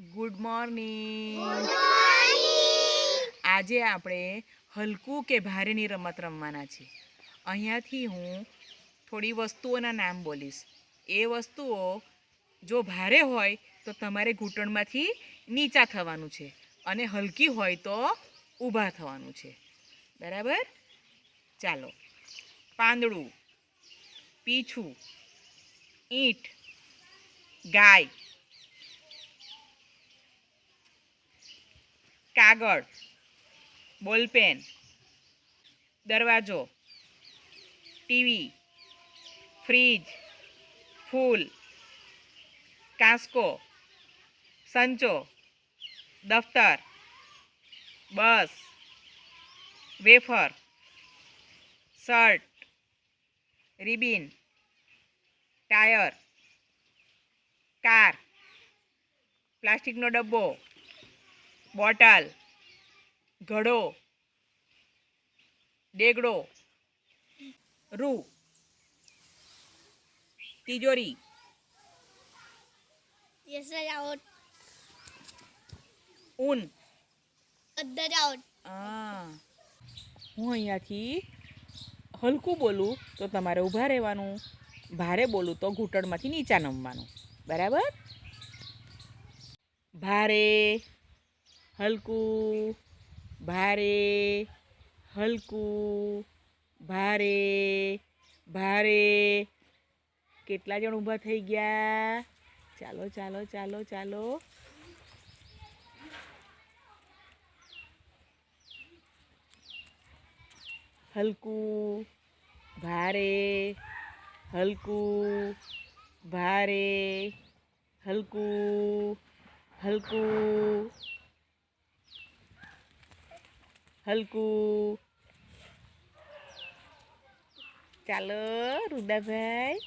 Good morning આજે આપણે હલકું કે ભારેની રમત રમવાના છે અહીંયાથી હું થોડી વસ્તુઓના નામ બોલીશ. એ વસ્તુઓ જો ભારે હોય તો તમારે ઘૂંટણમાંથી નીચા થવાનું છે અને હલકી હોય તો ઊભા થવાનું છે. બરાબર? ચાલો. પાંદડું પીછું ઈંટ ગાય. કાગળ બોલપેન દરવાજો, ટીવી, ફ્રીજ, ફૂલ, કાંસકો, સંચો, દફતર, bus, wafer, shirt, ribbon, tyre, car, પ્લાસ્ટિકનો ડબ્બો બોટલ ઘડો ડેગડો રૂ તિજોરી. Yes, sir, out. ઊન. Other out. આ હું અહીંયાથી હલકું બોલું તો તમારે ઊભા રહેવાનું ભારે બોલું તો ઘૂંટણમાંથી નીચા નમવાનું. બરાબર? ભારે. હલકું, ભારે હલકું, ભારે ભારે. કેટલા જણ ઊભા થઈ ગયા? ચાલો ચાલો ચાલો ચાલો. હલકું, ભારે હલકું ભારે, હલકું હલકું. હલકું. ચાલો રુદાભાઈ.